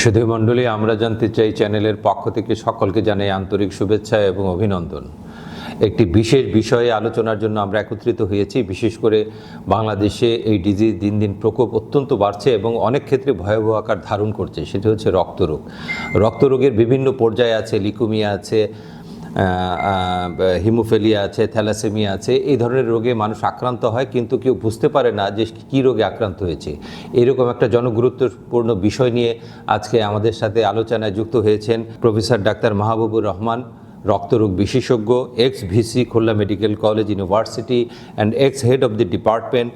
সুধী মণ্ডলী, আমরা জানতে চাই চ্যানেলের পক্ষ থেকে সকলকে জানাই আন্তরিক শুভেচ্ছা এবং অভিনন্দন। একটি বিশেষ বিষয়ে আলোচনার জন্য আমরা একত্রিত হয়েছি। বিশেষ করে বাংলাদেশে এই ডিজিজ দিন দিন প্রকোপ অত্যন্ত বাড়ছে এবং অনেক ক্ষেত্রে ভয়াবহ আকার ধারণ করছে। সেটি হচ্ছে রক্তরোগ। রক্তরোগের বিভিন্ন পর্যায়ে আছে, লিকুমিয়া আছে হিমোফেলিয়া আছে, থ্যালাসেমিয়া আছে, এই ধরনের রোগে মানুষ আক্রান্ত হয়, কিন্তু কেউ বুঝতে পারে না যে কি রোগে আক্রান্ত হয়েছে। এরকম একটা জনগুরুত্বপূর্ণ বিষয় নিয়ে আজকে আমাদের সাথে আলোচনায় যুক্ত হয়েছেন প্রফেসর ডাক্তার মাহবুবুর রহমান, রক্তরোগ বিশেষজ্ঞ ex VC Khulna medical college university and ex head of the department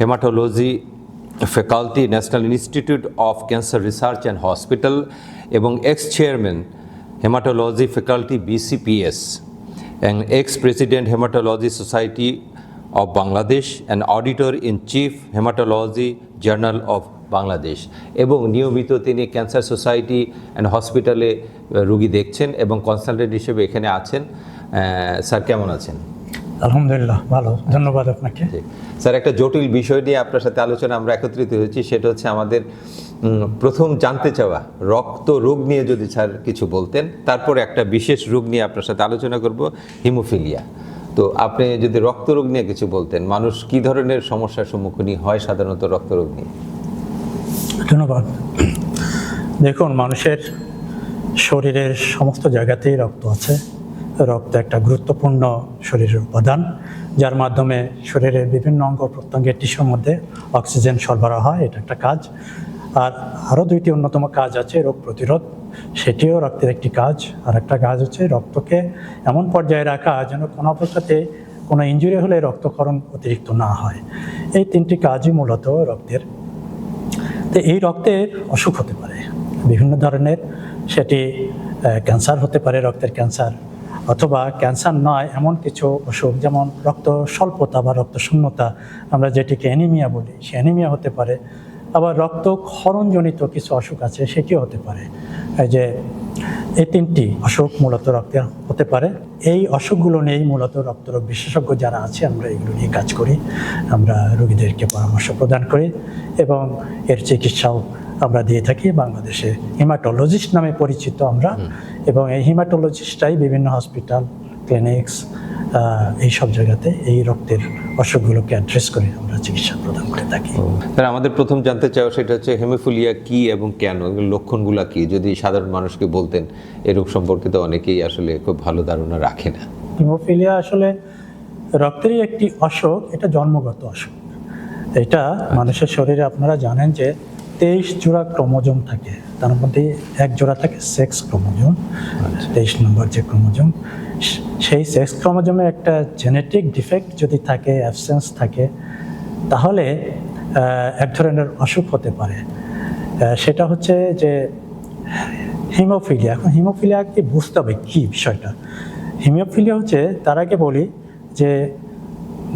hematology faculty, national institute of cancer research and hospital এবং ex chairman hematology faculty BCPS and ex president hematology society of Bangladesh and auditor in chief hematology journal of Bangladesh এবং নিয়মিত তিনি cancer society and হসপিটালে রুগী দেখছেন এবং consultant হিসেবে এখানে আছেন। স্যার, কেমন আছেন? আলহামদুলিল্লাহ ভালো। ধন্যবাদ আপনাকে। স্যার একটা জটিল বিষয় নিয়ে আপনার সাথে আলোচনা আমরা একত্রিত হয়েছি সেটা হচ্ছে আমাদের প্রথম জানতে চাওয়া রক্ত রোগ নিয়ে যদি স্যার কিছু বলতেন তারপরে একটা বিশেষ রোগ নিয়ে আপনার সাথে আলোচনা করব হিমোফিলিয়া। তো আপনি যদি রক্ত রোগ নিয়ে কিছু বলতেন মানুষ কি ধরনের সমস্যার সম্মুখীন হয় সাধারণত রক্ত রোগ নিয়ে? ধন্যবাদ। দেখুন মানুষের শরীরের সমস্ত জায়গাতেই রক্ত আছে। রক্ত একটা গুরুত্বপূর্ণ শরীরের উপাদান, যার মাধ্যমে শরীরের বিভিন্ন অঙ্গ প্রত্যঙ্গের টিস্যুর মধ্যে অক্সিজেন সরবরাহ হয়, এটা একটা কাজ। আর আরও দুইটি অন্যতম কাজ আছে, রোগ প্রতিরোধ। সেটিও রক্তের একটি কাজ। আর একটা কাজ হচ্ছে রক্তকে এমন পর্যায়ে রাখা যেন কোনো অবস্থাতে কোনো ইঞ্জুরি হলে রক্তকরণ অতিরিক্ত না হয়। এই তিনটি কাজই মূলত রক্তের। তো এই রক্তের অসুখ হতে পারে, বিভিন্ন ধরনের। সেটি ক্যান্সার হতে পারে, রক্তের ক্যান্সার। অথবা ক্যান্সার নয়, এমন কিছু অসুখ, যেমন রক্ত স্বল্পতা বা রক্ত শূন্যতা, আমরা যেটিকে অ্যানিমিয়া বলি, সে অ্যানিমিয়া হতে পারে। আবার রক্ত ক্ষরণজনিত কিছু অসুখ আছে, সেটিও হতে পারে। যে এই তিনটি অসুখ মূলত রক্তের হতে পারে। এই অসুখগুলো নিয়েই মূলত রক্তরোগ বিশেষজ্ঞ যারা আছে, আমরা এগুলো নিয়ে কাজ করি। আমরা রোগীদেরকে পরামর্শ প্রদান করি এবং এর চিকিৎসাও আমরা দিয়ে থাকি বাংলাদেশে। হিমাটোলজিস্ট নামে পরিচিত আমরা। এবং এই হিমাটোলজিস্টটাই বিভিন্ন হসপিটাল ক্লিনিক্স এই সব জায়গাতে এই রক্তের অসুখগুলোকে অ্যাড্রেস করে আমরা চিকিৎসা প্রদান করে থাকি। স্যার আমাদের প্রথম জানতে চাওয়া সেটা হচ্ছে হেমোফিলিয়া কি এবং কেন? লক্ষণগুলো কি? যদি সাধারণ মানুষকে বলতেন এই রোগ সম্পর্কে তো অনেকেই আসলে খুব ভালো ধারণা রাখে না। হিমোফিলিয়া আসলে রক্তেরই একটি অসুখ এটা জন্মগত অসুখ। এটা মানুষের শরীরে আপনারা জানেন যে তেইশ জোড়া ক্রোমোজোম থাকে। তার মধ্যে এক জোড়া থাকে সেক্স ক্রোমোজোম তেইশ নম্বর যে ক্রোমোজোম সেই সেক্স ক্রোমোজোমে একটা জেনেটিক ডিফেক্ট যদি থাকে অ্যাবসেন্স থাকে তাহলে এক ধরনের অসুখ হতে পারে। সেটা হচ্ছে যে হিমোফিলিয়া। এখন হিমোফিলিয়াকে বুঝতে হবে কী বিষয়টা। হিমোফিলিয়া হচ্ছে তার আগে বলি যে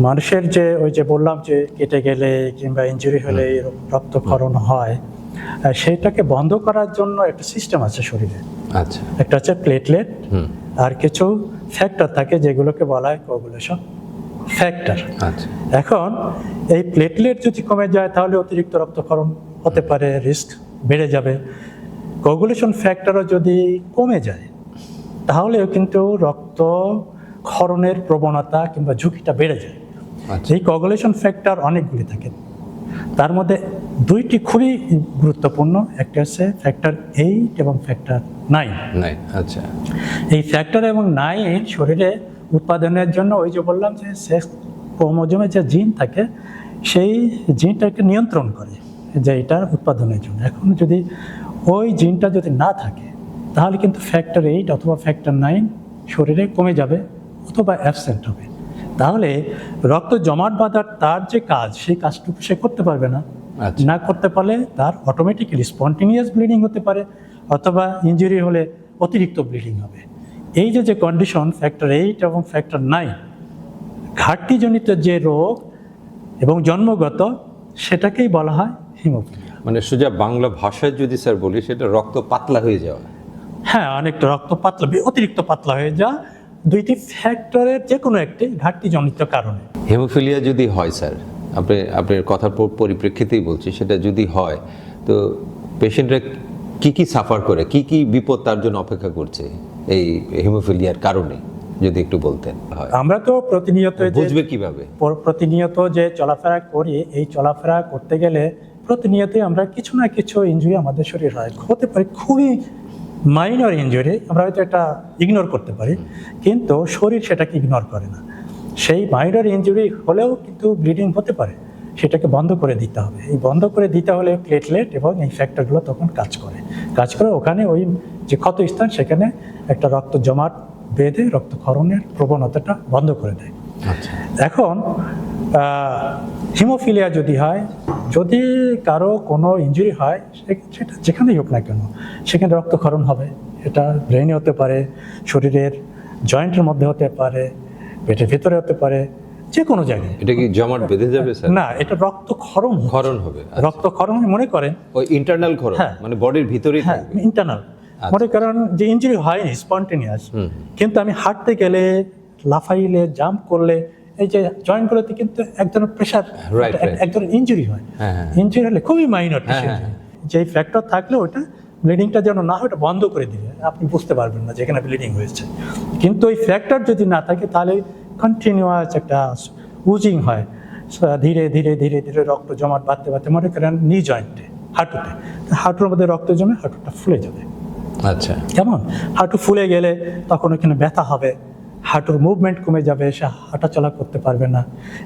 মানুষের যে ওই যে বললাম যে কেটে গেলে কিংবা ইঞ্জুরি হলে রক্তক্ষরণ হয় আহ, সেইটাকে বন্ধ করার জন্য একটা সিস্টেম আছে শরীরে। আচ্ছা। একটা হচ্ছে প্লেটলেট আর কিছু ফ্যাক্টর থাকে যেগুলোকে বলা হয় কোগুলেশন ফ্যাক্টর আচ্ছা। এখন এই প্লেটলেট যদি কমে যায় তাহলে অতিরিক্ত রক্তক্ষরণ হতে পারে রিস্ক বেড়ে যাবে। কোগুলেশন ফ্যাক্টরও যদি কমে যায় তাহলেও কিন্তু রক্ত ক্ষরণের প্রবণতা কিংবা ঝুঁকিটা বেড়ে যায়। এই কোগুলেশন ফ্যাক্টর অনেকগুলি থাকে। তার মধ্যে দুইটি খুবই গুরুত্বপূর্ণ একটা হচ্ছে ফ্যাক্টর এইট এবং ফ্যাক্টর নাইন নাই আচ্ছা। এই ফ্যাক্টর এবং নাইন শরীরে উৎপাদনের জন্য ওই যে বললাম যে সেক্স ক্রোমোজোমে যে জিন থাকে সেই জিনটাকে নিয়ন্ত্রণ করে যে এটার উৎপাদনের জন্য। এখন যদি ওই জিনটা যদি না থাকে তাহলে কিন্তু ফ্যাক্টর এইট অথবা ফ্যাক্টর নাইন শরীরে কমে যাবে অথবা অ্যাবসেন্ট হবে। তাহলে রক্ত জমাট বাঁধার তার যে কাজ সেই কাজটুকু সে করতে পারবে না। আচ্ছা। না করতে পারলে তার অটোমেটিক্যালি স্পন্টিনিয়াস ব্লিডিং হতে পারে অথবা ইঞ্জুরি হলে অতিরিক্ত ব্লিডিং হবে। এই যে যে কন্ডিশন ফ্যাক্টর এইট এবং ফ্যাক্টর নাইন ঘাটতিজনিত যে রোগ এবং জন্মগত সেটাকেই বলা হয় হিমোফিলিয়া মানে সোজা বাংলা ভাষায় যদি স্যার বলি সেটা রক্ত পাতলা হয়ে যাওয়া। হ্যাঁ অনেকটা রক্ত পাতলা অতিরিক্ত পাতলা হয়ে যা দুইটি ফ্যাক্টরের যে কোনো একটি ঘাটতিজনিত কারণে। হেমোফিলিয়া যদি হয় স্যার আপনি আপনার কথার পরিপ্রেক্ষিতেই বলছি সেটা যদি হয় তো পেশেন্টরা কি কি সাফার করে কি কি বিপদ তার জন্য অপেক্ষা করছে এই হিমোফিলিয়ার কারণে যদি একটু বলতেন আমরা তো প্রতিনিয়ত বুঝবে কীভাবে? প্রতিনিয়ত যে চলাফেরা করি এই চলাফেরা করতে গেলে প্রতিনিয়তই আমরা কিছু না কিছু ইনজুরি আমাদের শরীর হয়। হতে পারে খুবই মাইনর ইনজুরি আমরা হয়তো এটা ইগনোর করতে পারি কিন্তু শরীর সেটাকে ইগনোর করে না। সেই মাইনর ইনজুরি হলেও কিন্তু ব্লিডিং হতে পারে সেটাকে বন্ধ করে দিতে হবে। এই বন্ধ করে দিতে হলে প্লেটলেট এবং এই ফ্যাক্টরগুলো তখন কাজ করে। কাজ করে ওখানে ওই যে ক্ষত স্থান সেখানে একটা রক্ত জমাট বেঁধে রক্তক্ষরণের প্রবণতাটা বন্ধ করে দেয়। আচ্ছা। এখন হিমোফিলিয়া যদি হয় যদি কারও কোনো ইনজুরি হয় সেটা যেখানেই হোক না কেন সেখানে রক্তক্ষরণ হবে এটা ব্রেনে হতে পারে শরীরের জয়েন্টের মধ্যে হতে পারে পেটের ভিতরে হতে পারে যে কোনো জায়গায় এটা কি জমাট বেঁধে যাবে স্যার না এটা রক্তক্ষরণ। ক্ষরণ হবে আচ্ছা। রক্তক্ষরণ মনে করেন ওই ইন্টারনাল ক্ষরণ হ্যাঁ। মানে বডির ভিতরেই হ্যাঁ ইন্টারনাল মনে করেন যে ইনজুরি হয়নি স্পন্টেনিয়াস। কিন্তু আমি হাঁটতে গেলে লাফাইলে জাম্প করলে এই যে জয়েন্ট জয়েন্টগুলোতে কিন্তু এক ধরনের প্রেশার right. এক ধরনের ইনজুরি হয়। হ্যাঁ, হ্যাঁ। হলে খুবই মাইনর হ্যাঁ, হ্যাঁ, যে ফ্যাক্টর থাকলে ওটা ব্লিডিংটা যেন না হয় ওটা বন্ধ করে দিবে আপনি বুঝতে পারবেন না যেখানে ব্লিডিং হয়েছে। কিন্তু ওই ফ্যাক্টর যদি না থাকে তাহলে কন্টিনিউয়াস একটা উজিং হয়। ধীরে ধীরে ধীরে ধীরে রক্ত জমাট বাড়তে বাড়তে মনে করেন নি জয়েন্টে হাঁটুতে। হাঁটুর মধ্যে রক্ত জমে হাঁটুটা ফুলে যাবে। আচ্ছা। কেমন? হাঁটু ফুলে গেলে তখন ওখানে ব্যথা হবে। হাঁটুর মুভমেন্ট কমে যাবে সে হাঁটা চলা করতে পারবে না।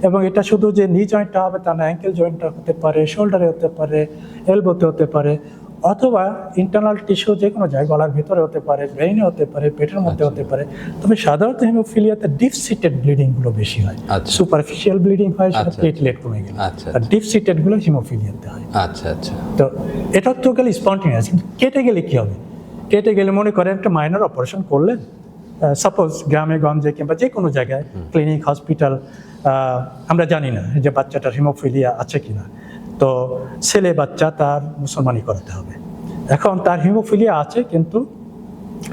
এবং এটা শুধু যে নি জয়েন্টটা হবে তা না অ্যাঙ্কেল জয়েন্টটা হতে পারে শোল্ডারে হতে পারে এলবোতে হতে পারে অথবা ইন্টারনাল টিস্যু যে কোনো জায়গায় গলার ভিতরে হতে পারে ব্রেইনে হতে পারে পেটের মধ্যে হতে পারে। তবে সাধারণত হিমোফিলিয়াতে ডিপ সিটেড ব্লিডিংগুলো বেশি হয়। আচ্ছা। সুপারফিশিয়াল ব্লিডিং হয় সেটা আচ্ছা। প্লেটলেট কমে গেলে। আচ্ছা, আর ডিপ সিটেডগুলো হিমোফিলিয়াতে হয়। আচ্ছা আচ্ছা। তো এটা তো গেলে স্পন্টিনিয়াস কিন্তু কেটে গেলে কি হবে? কেটে গেলে মনে করেন একটা মাইনর অপারেশন করলেন সাপোজ গ্রামে গঞ্জে কিংবা যে কোনো জায়গায় ক্লিনিক হসপিটাল আমরা জানি না যে বাচ্চাটার হিমোফিলিয়া আছে কিনা। তো ছেলে বাচ্চা তার মুসলমানি করাতে হবে। এখন তার হিমোফিলিয়া আছে কিন্তু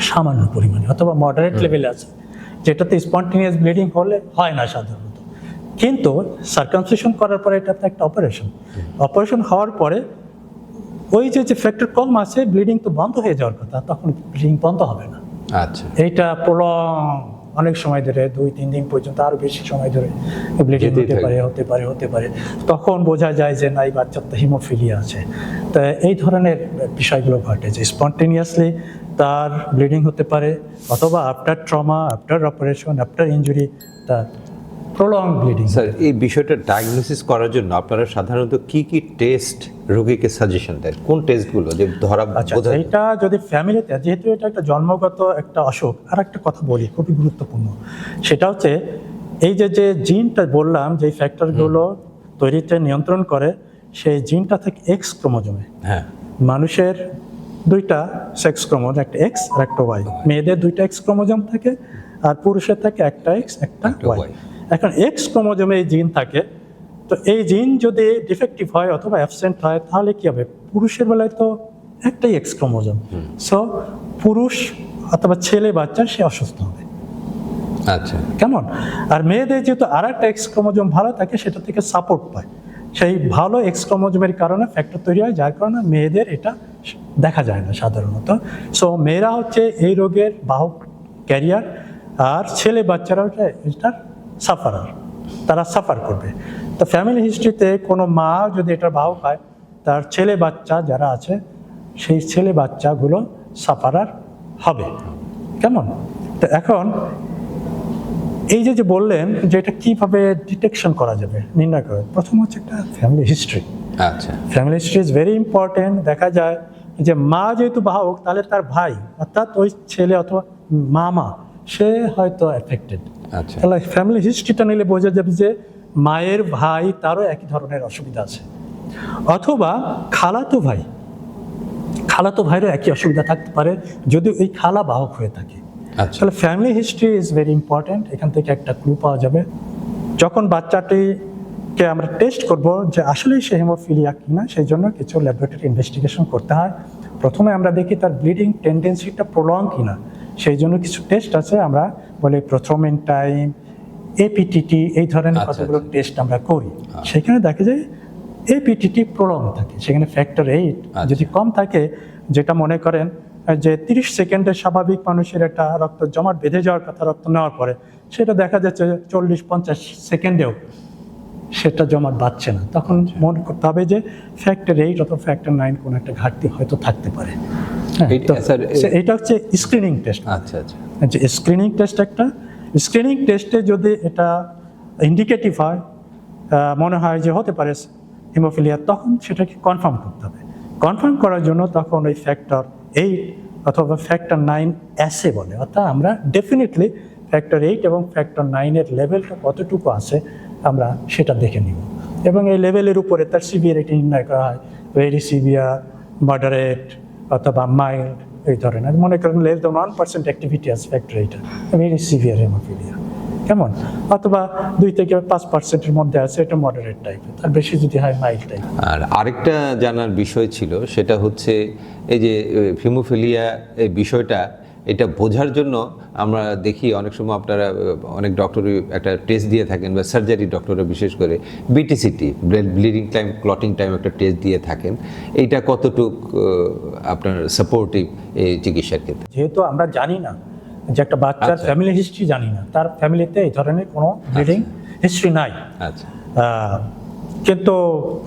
সামান্য পরিমাণে অথবা মডারেট লেভেলে আছে। যেটাতে স্পন্টিনিয়াস ব্লিডিং হলে হয় না সাধারণত। কিন্তু সার্কামসিশন করার পরে এটা তো একটা অপারেশন অপারেশন হওয়ার পরে ওই যে যে ফ্যাক্টর কম আছে ব্লিডিং তো বন্ধ হয়ে যাওয়ার কথা তখন ব্লিডিং বন্ধ হবে না। আচ্ছা। এইটা প্রলং অনেক সময় ধরে দুই তিন দিন পর্যন্ত আরও বেশি সময় ধরে ব্লিডিং হতে পারে হতে পারে হতে পারে। তখন বোঝা যায় যে না এই বাচ্চার তো হিমোফিলিয়া আছে। তা এই ধরনের বিষয়গুলো ঘটে যে স্পন্টেনিয়াসলি তার ব্লিডিং হতে পারে অথবা after trauma after operation after injury তার প্রলং ব্লিডিং স্যার এই বিষয়টা ডায়াগনোসিস করার জন্য আপনারা সাধারণত কি কি টেস্ট রোগীকে সাজেশন দেন? কোন টেস্টগুলো যে ধরা আচ্ছা? এইটা যদি ফ্যামিলিতে যেহেতু এটা একটা জন্মগত একটা অসুখ আর একটা কথা বলি খুবই গুরুত্বপূর্ণ। সেটা হচ্ছে এই যে যে জিনটা বললাম যে ফ্যাক্টরগুলো তৈরিতে নিয়ন্ত্রণ করে সেই জিনটা থেকে এক্স ক্রোমোজোমে। হ্যাঁ। মানুষের দুইটা সেক্স ক্রোমোজোম একটা এক্স আর একটা ওয়াই মেয়েদের দুইটা এক্স ক্রোমোজোম থাকে আর পুরুষের থাকে একটা এক্স একটা ওয়াই এখন এক্স ক্রোমোজোমে এই জিন থাকে তো এই জিন যদি ডিফেক্টিভ হয় অথবা অ্যাবসেন্ট হয় তাহলে কী হবে? পুরুষের বেলায় তো একটাই এক্স ক্রোমোজোম। সো পুরুষ অথবা ছেলে বাচ্চা সে অসুস্থ হবে। আচ্ছা। কেমন? আর মেয়েদের যেহেতু আর একটা এক্স ক্রোমোজোম ভালো থাকে সেটা থেকে সাপোর্ট পায়। সেই ভালো এক্স ক্রোমোজোমের কারণে ফ্যাক্টর তৈরি হয় যার কারণে মেয়েদের এটা দেখা যায় না সাধারণত। সো মেয়েরা হচ্ছে এই রোগের বাহক ক্যারিয়ার আর ছেলে বাচ্চারা এটার সাফারার তারা সাফার করবে। তো ফ্যামিলি হিস্ট্রিতে কোনো মা যদি এটা বাহক হয় তার ছেলে বাচ্চা যারা আছে সেই ছেলে বাচ্চাগুলো সাফারার হবে। কেমন? তো এখন এই যে যে বললেন যে এটা কীভাবে ডিটেকশন করা যাবে নির্ণয় করা প্রথম হচ্ছে একটা ফ্যামিলি হিস্ট্রি আচ্ছা। Family history is very important দেখা যায় যে মা যেহেতু বাহক তাহলে তার ভাই অর্থাৎ ওই ছেলে অথবা মামা সে হয়তো এফেক্টেড আচ্ছা তাহলে ফ্যামিলি হিস্ট্রিটা নিলে বোঝা যাবে যে মায়ের ভাই তারও একই ধরনের অসুবিধা আছে। অথবা খালাতো ভাই খালাতো ভাইয়েরও একই অসুবিধা থাকতে পারে যদি ওই খালা বাহক হয়ে থাকে। আচ্ছা। তাহলে family history is very important এখান থেকে একটা ক্লু পাওয়া যাবে। যখন বাচ্চাটিকে আমরা টেস্ট করব যে আসলেই সে হেমোফিলিয়া কিনা সেই জন্য কিছু ল্যাবরেটরি ইনভেস্টিগেশন করতে হয়। প্রথমে আমরা দেখি তার ব্লিডিং টেন্ডেন্সিটা প্রলং কিনা। সেই জন্য কিছু টেস্ট আছে আমরা বলি প্রথমেন টাইম এপিটিটি এই ধরনের আচ্ছা, কতগুলো টেস্ট আমরা করি। সেখানে দেখা যায় এপিটিটি প্রলং থাকে। সেখানে ফ্যাক্টর এইট আচ্ছা। যদি কম থাকে যেটা মনে করেন যে তিরিশ সেকেন্ডে স্বাভাবিক মানুষের একটা রক্ত জমাট বেঁধে যাওয়ার কথা রক্ত নেওয়ার পরে সেটা দেখা যাচ্ছে চল্লিশ পঞ্চাশ সেকেন্ডেও সেটা জমাট বাঁধছে না। তখন মনে করতে হবে যে ফ্যাক্টর এইট অথবা ফ্যাক্টর নাইন কোনো একটা ঘাটতি হয়তো থাকতে পারে। হ্যাঁ, এটা হচ্ছে স্ক্রিনিং টেস্ট আচ্ছা আচ্ছা। যে স্ক্রিনিং টেস্ট একটা। স্ক্রিনিং টেস্টে যদি এটা ইন্ডিকেটিভ হয় মনে হয় যে হতে পারে হিমোফিলিয়া তখন সেটাকে কনফার্ম করতে হবে। কনফার্ম করার জন্য তখন ওই ফ্যাক্টর এইট অথবা ফ্যাক্টর নাইন অ্যাসে বলে। অর্থাৎ আমরা ডেফিনেটলি ফ্যাক্টর এইট এবং ফ্যাক্টর নাইনের লেভেলটা কতটুকু আছে, আমরা সেটা দেখে নিব। এবং এই লেভেলের উপরে তার সিভিয়ারিটি নির্ণয় করা হয়। ভেরি সিভিয়ার মডারেট অথবা মাইল্ড এই ধরনের মনে করেন less than one percent activity আছে ফ্যাক্টর এইটা ভেরি সিভিয়ার হেমোফিলিয়া কেমন? অথবা দুই থেকে পাঁচ পার্সেন্টের মধ্যে আছে, এটা মডারেট টাইপের তার বেশি যদি হয় মাইল্ড টাইপ আর আরেকটা জানার বিষয় ছিল, সেটা হচ্ছে এই যে হিমোফিলিয়া এই বিষয়টা এটা বোঝার জন্য আমরা দেখি অনেক সময় আপনারা অনেক ডক্টরই একটা টেস্ট দিয়ে থাকেন বা সার্জারি ডক্টররা বিশেষ করে BTCT bleeding time clotting time একটা টেস্ট দিয়ে থাকেন। এইটা কতটুক আপনার সাপোর্টিভ এই চিকিৎসার ক্ষেত্রে? যেহেতু আমরা জানি না যে একটা বাচ্চার আচ্ছা। ফ্যামিলি হিস্ট্রি জানি না তার ফ্যামিলিতে এই ধরনের কোনো ব্লিডিং হিস্ট্রি নাই। আচ্ছা। কিন্তু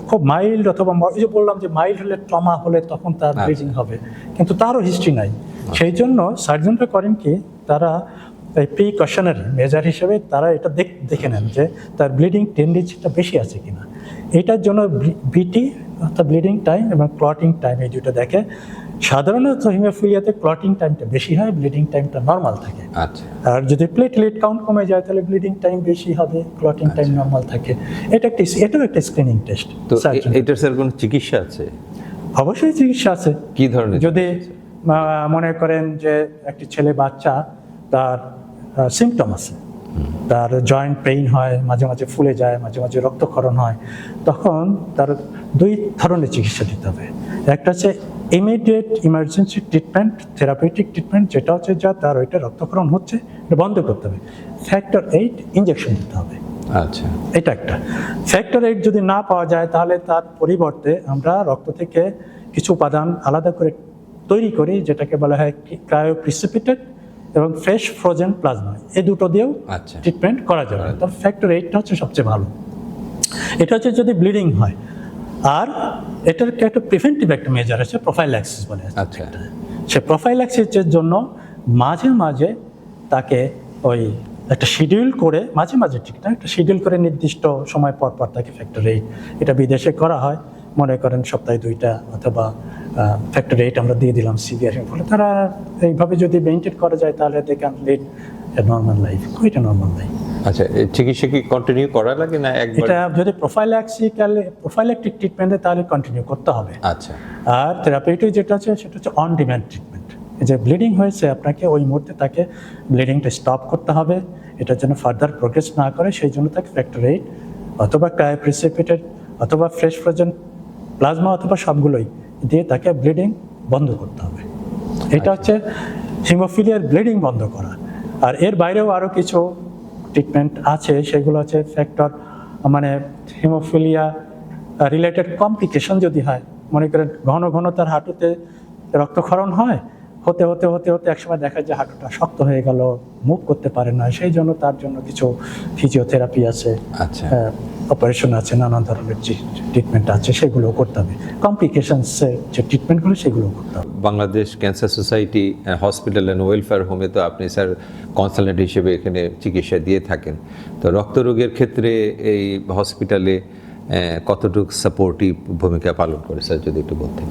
খুব মাইল্ড অথবা যে বললাম যে মাইল্ড হলে ট্রমা হলে তখন তার আচ্ছা। ব্লিডিং হবে কিন্তু তারও হিস্ট্রি নাই। সেই জন্য সার্জনরা করেন কি তারা এই প্রিকশনারি মেজার হিসেবে তারা এটা দেখ- দেখে নেন যে তার ব্লিডিং টেন্ডেন্সিটা বেশি আছে কিনা। এটার জন্য বিটি অর্থাৎ ব্লিডিং টাইম এবং ক্লটিং টাইম এই দুটো দেখে। সাধারণত হিমোফিলিয়াতে ক্লটিং টাইমটা বেশি হয় ব্লিডিং টাইমটা নর্মাল থাকে। আচ্ছা। আর যদি প্লেটলেট কাউন্ট কমে যায় তাহলে ব্লিডিং টাইম বেশি হবে ক্লটিং টাইম নর্মাল থাকে। এটা একটি এটাও একটা স্ক্রিনিং টেস্ট তো এটার স্যার কোনো চিকিৎসা আছে? অবশ্যই চিকিৎসা আছে। কি ধরনের যদি মনে করেন যে একটি ছেলে বাচ্চা তার সিমটম আছে। তার জয়েন্ট পেইন হয় মাঝে মাঝে ফুলে যায় মাঝে মাঝে রক্তক্ষরণ হয়। তখন তার দুই ধরনের চিকিৎসা দিতে হবে। একটা হচ্ছে immediate emergency treatment therapeutic treatment যেটা হচ্ছে যা তার ওইটা রক্তক্ষরণ হচ্ছে এটা বন্ধ করতে হবে। ফ্যাক্টর এইট ইঞ্জেকশন দিতে হবে। আচ্ছা। এটা একটা। ফ্যাক্টর এইট যদি না পাওয়া যায় তাহলে তার পরিবর্তে আমরা রক্ত থেকে কিছু উপাদান আলাদা করে তৈরি করি যেটাকে বলা হয় ক্রায়ো প্রিসিপিটেড এবং ফ্রেশ ফ্রোজেন প্লাজমা এই দুটো দিয়েও আচ্ছা। ট্রিটমেন্ট করা যাবে। তবে ফ্যাক্টর এইটটা হচ্ছে সবচেয়ে ভালো। এটা হচ্ছে যদি ব্লিডিং হয় আর এটার একটা প্রিভেন্টিভ একটা মেজার আছে প্রোফাইল্যাক্সিস বলে আচ্ছা। সে প্রোফাইল্যাক্সিসের জন্য মাঝে মাঝে তাকে ওই একটা শিডিউল করে মাঝে মাঝে ঠিক না একটা শিডিউল করে নির্দিষ্ট সময় পর পর তাকে ফ্যাক্টর এইট এটা বিদেশে করা হয়। মনে করেন সপ্তাহে দুইটা অথবা ফ্যাক্টর এইট আমরা দিয়ে দিলাম সিভিয়ার ফলে। তারা এইভাবে যদি মেনটেন করা যায় তাহলে they can lead normal life quite normal life আচ্ছা চিকিৎসা কি কন্টিনিউ করা লাগে না একবার? এটা যদি প্রোফাইল্যাক্সিক্যাল প্রোফাইল্যাকটিক ট্রিটমেন্টে তাহলে কন্টিনিউ করতে হবে। আচ্ছা। আর থেরাপিউটিক যেটা আছে সেটা হচ্ছে অন ডিম্যান্ড ট্রিটমেন্ট যে ব্লিডিং হয়েছে আপনাকে ওই মুহূর্তে তাকে ব্লিডিংটা স্টপ করতে হবে। এটার জন্য ফার্দার প্রোগ্রেস না করে সেই জন্য তাকে ফ্যাক্টর এইট অথবা ক্রায়োপ্রিসিপিটেড অথবা ফ্রেশ ফ্রোজেন প্লাজমা অথবা সবগুলোই দিয়ে তাকে ব্লিডিং বন্ধ করতে হবে। এটা হচ্ছে হিমোফিলিয়ার ব্লিডিং বন্ধ করা। আর এর বাইরেও আরও কিছু ট্রিটমেন্ট আছে সেগুলো হচ্ছে ফ্যাক্টর মানে হিমোফিলিয়া রিলেটেড কমপ্লিকেশন যদি হয় মনে করেন ঘন ঘন তার হাঁটুতে রক্তক্ষরণ হয় হতে হতে হতে হতে একসময় দেখা যায় হাঁটুটা শক্ত হয়ে গেল মুভ করতে পারে না সেই জন্য তার জন্য কিছু ফিজিওথেরাপি আছে আচ্ছা। অপারেশন আছে নানা ধরনের যে ট্রিটমেন্ট আছে সেগুলো করতে হবে। কমপ্লিকেশনসের যে ট্রিটমেন্টগুলো সেগুলো করতে হবে। Bangladesh cancer society hospital and welfare হোমে তো আপনি স্যার কনসালটেন্ট হিসেবে এখানে চিকিৎসা দিয়ে থাকেন। তো রক্তরোগের ক্ষেত্রে এই হসপিটালে কতটুকু সাপোর্টিভ ভূমিকা পালন করে স্যার যদি একটু বলতেন?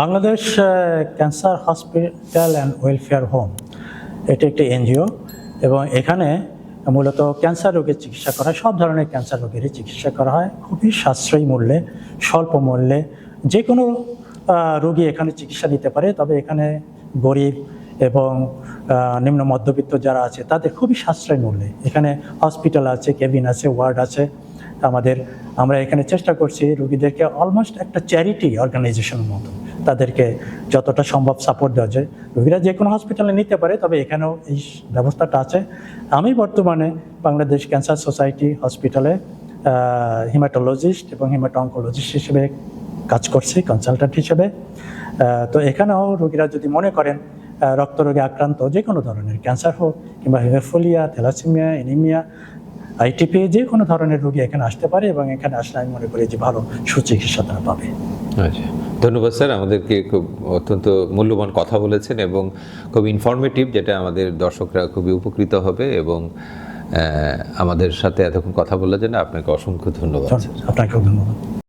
Bangladesh cancer hospital and welfare home, এটি একটি এনজিও এবং এখানে মূলত ক্যান্সার রোগের চিকিৎসা করা হয়, সব ধরনের ক্যান্সার রোগেরই চিকিৎসা করা হয়, খুবই সাশ্রয়ী মূল্যে, স্বল্প মূল্যে। যে কোনো রোগী এখানে চিকিৎসা নিতে পারে, তবে এখানে গরিব এবং নিম্ন মধ্যবিত্ত যারা আছে, তাদের খুবই সাশ্রয়ী মূল্যে। এখানে হসপিটাল আছে, কেবিন আছে, ওয়ার্ড আছে। আমাদের, আমরা এখানে চেষ্টা করছি রুগীদেরকে অলমোস্ট একটা চ্যারিটি অর্গানাইজেশনের মতো। তাদেরকে যতটা সম্ভব সাপোর্ট দেওয়া যায়। রুগীরা যে কোনো হসপিটালে নিতে পারে, তবে এখানেও এই ব্যবস্থাটা আছে। আমি বর্তমানে বাংলাদেশ ক্যান্সার সোসাইটি হসপিটালে হিমাটোলজিস্ট এবং হিমাটো অঙ্কোলজিস্ট হিসেবে কাজ করছি কনসালট্যান্ট হিসেবে। তো এখানেও রোগীরা যদি মনে করেন রক্তরোগে আক্রান্ত, যে কোনো ধরনের ক্যান্সার হোক কিংবা হেমোফোলিয়া থ্যালাসেমিয়া এনিমিয়া আইটিপি যে কোনো ধরনের রোগী এখানে আসতে পারে এবং এখানে আসলে আমি মনে করি যে ভালো সুচিকিৎসা তারা পাবে। আচ্ছা। ধন্যবাদ স্যার আমাদেরকে খুব অত্যন্ত মূল্যবান কথা বলেছেন এবং খুব ইনফরমেটিভ যেটা আমাদের দর্শকরা খুবই উপকৃত হবে এবং আমাদের সাথে এতক্ষণ কথা বলার জন্য আপনাকে অসংখ্য ধন্যবাদ আপনাকেও ধন্যবাদ।